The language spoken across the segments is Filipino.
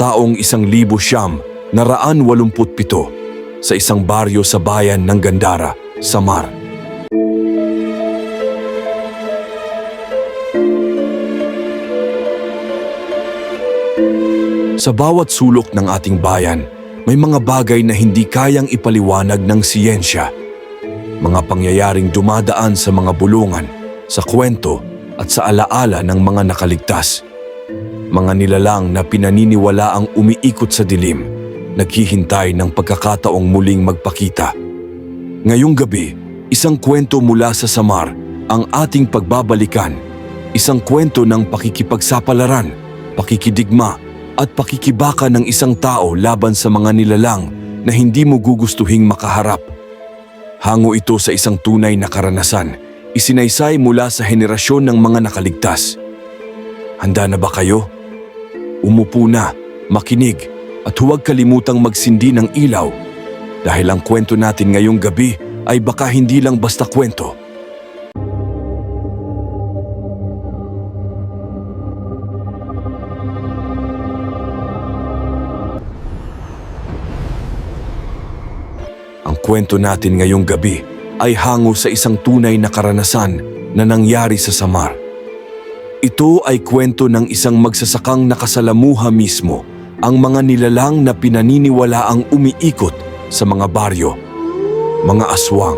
taong isang libo siyam na raan walumput pito sa isang baryo sa bayan ng Gandara, Samar. Sa bawat sulok ng ating bayan, may mga bagay na hindi kayang ipaliwanag ng siyensya. Mga pangyayaring dumadaan sa mga bulungan, sa kwento at sa alaala ng mga nakaligtas. Mga nilalang na pinaniniwala ang umiikot sa dilim, naghihintay ng pagkakataong muling magpakita. Ngayong gabi, isang kwento mula sa Samar ang ating pagbabalikan. Isang kwento ng pakikipagsapalaran, pakikidigma at pakikibaka ng isang tao laban sa mga nilalang na hindi mo gugustuhing makaharap. Hango ito sa isang tunay na karanasan, isinaysay mula sa henerasyon ng mga nakaligtas. Handa na ba kayo? Umupo na, makinig at huwag kalimutang magsindi ng ilaw dahil ang kwento natin ngayong gabi ay baka hindi lang basta kwento. Ang kwento natin ngayong gabi ay hango sa isang tunay na karanasan na nangyari sa Samar. Ito ay kwento ng isang magsasakang nakasalamuha mismo ang mga nilalang na pinaniniwala ang umiikot sa mga baryo, mga aswang.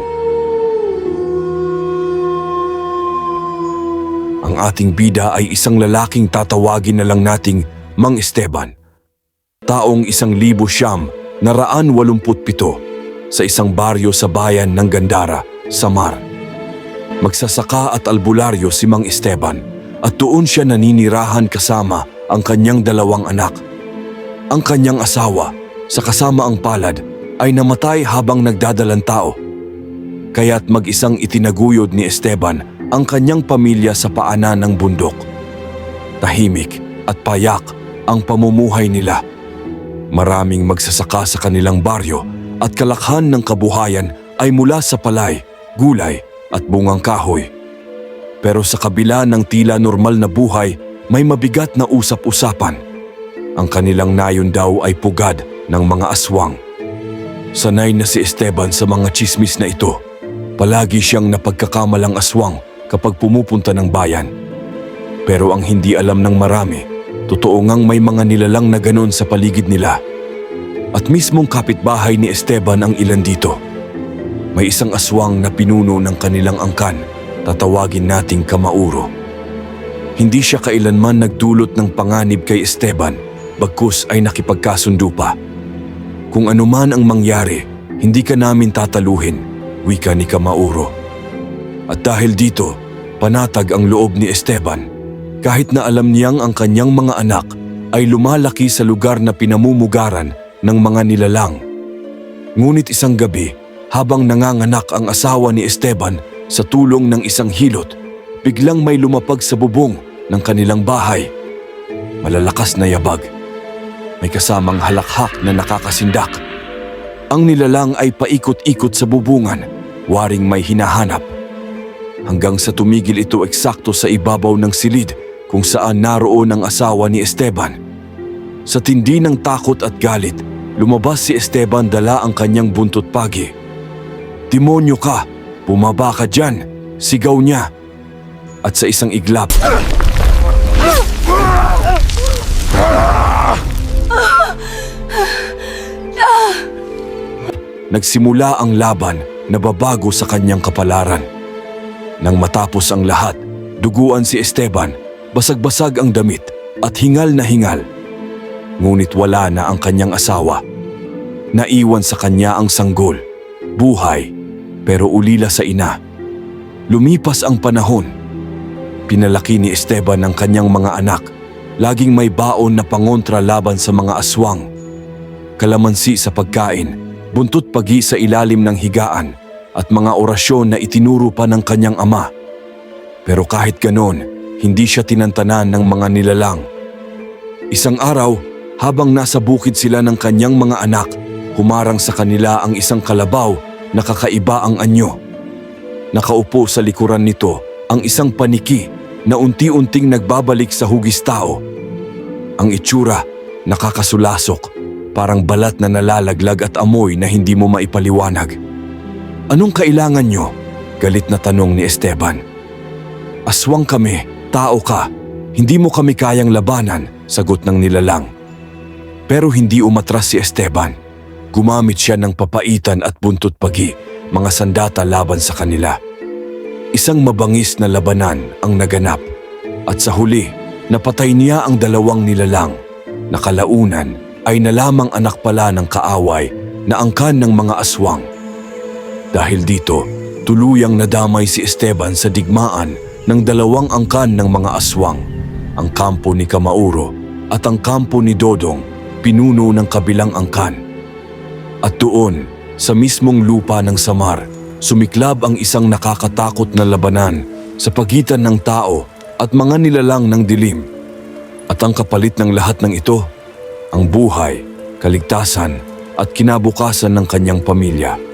Ang ating bida ay isang lalaking tatawagin na lang nating Mang Esteban. Taong isang libo siyam na raan walumput pito sa isang baryo sa bayan ng Gandara, Samar. Magsasaka at albularyo si Mang Esteban at doon siya naninirahan kasama ang kanyang dalawang anak. Ang kanyang asawa sa kasama ang palad ay namatay habang nagdadalang tao. Kaya't mag-isang itinaguyod ni Esteban ang kanyang pamilya sa paanan ng bundok. Tahimik at payak ang pamumuhay nila. Maraming magsasaka sa kanilang baryo at kalakhan ng kabuhayan ay mula sa palay, gulay at bungang kahoy. Pero sa kabila ng tila normal na buhay, may mabigat na usap-usapan. Ang kanilang nayon daw ay pugad ng mga aswang. Sanay na si Esteban sa mga chismis na ito. Palagi siyang napagkakamalang aswang kapag pumupunta ng bayan. Pero ang hindi alam ng marami, totoo ngang may mga nilalang na ganon sa paligid nila. At mismong kapitbahay ni Esteban ang ilan dito. May isang aswang na pinuno ng kanilang angkan, tatawagin nating Kamauro. Hindi siya kailanman nagdulot ng panganib kay Esteban, bagkus ay nakipagkasundo pa. Kung anuman ang mangyari, hindi ka namin tataluhin, wika ni Kamauro. At dahil dito, panatag ang loob ni Esteban. Kahit na alam niyang ang kanyang mga anak ay lumalaki sa lugar na pinamumugaran ng mga nilalang. Ngunit isang gabi, habang nanganganak ang asawa ni Esteban sa tulong ng isang hilot, biglang may lumapag sa bubong ng kanilang bahay. Malalakas na yabag. May kasamang halakhak na nakakasindak. Ang nilalang ay paikot-ikot sa bubungan, waring may hinahanap. Hanggang sa tumigil ito eksakto sa ibabaw ng silid kung saan naroon ang asawa ni Esteban. Sa tindi ng takot at galit, lumabas si Esteban dala ang kanyang buntot pagi. Demonyo ka! Bumaba ka dyan! Sigaw niya! At sa isang iglap, nagsimula ang laban na babago sa kanyang kapalaran. Nang matapos ang lahat, duguan si Esteban, basag-basag ang damit at hingal na hingal. Ngunit wala na ang kanyang asawa. Naiwan sa kanya ang sanggol, buhay, pero ulila sa ina. Lumipas ang panahon. Pinalaki ni Esteban ang kanyang mga anak, laging may baon na pangontra laban sa mga aswang. Kalamansi sa pagkain, buntot pagi sa ilalim ng higaan at mga orasyon na itinuro pa ng kanyang ama. Pero kahit ganon, hindi siya tinantanan ng mga nilalang. Isang araw, habang nasa bukid sila ng kanyang mga anak, humarang sa kanila ang isang kalabaw na kakaiba ang anyo. Nakaupo sa likuran nito ang isang paniki na unti-unting nagbabalik sa hugis tao. Ang itsura, nakakasulasok, parang balat na nalalaglag at amoy na hindi mo maipaliwanag. Anong kailangan nyo? Galit na tanong ni Esteban. Aswang kami, tao ka. Hindi mo kami kayang labanan, sagot ng nilalang. Pero hindi umatras si Esteban. Gumamit siya ng papaitan at buntot pagi, mga sandata laban sa kanila. Isang mabangis na labanan ang naganap. At sa huli, napatay niya ang dalawang nilalang. Nakalaunan ay nalamang anak pala ng kaaway na angkan ng mga aswang. Dahil dito, tuluyang nadamay si Esteban sa digmaan ng dalawang angkan ng mga aswang, ang kampo ni Kamauro at ang kampo ni Dodong, pinuno ng kabilang angkan. At doon, sa mismong lupa ng Samar, sumiklab ang isang nakakatakot na labanan sa pagitan ng tao at mga nilalang ng dilim. At ang kapalit ng lahat ng ito, ang buhay, kaligtasan at kinabukasan ng kanyang pamilya.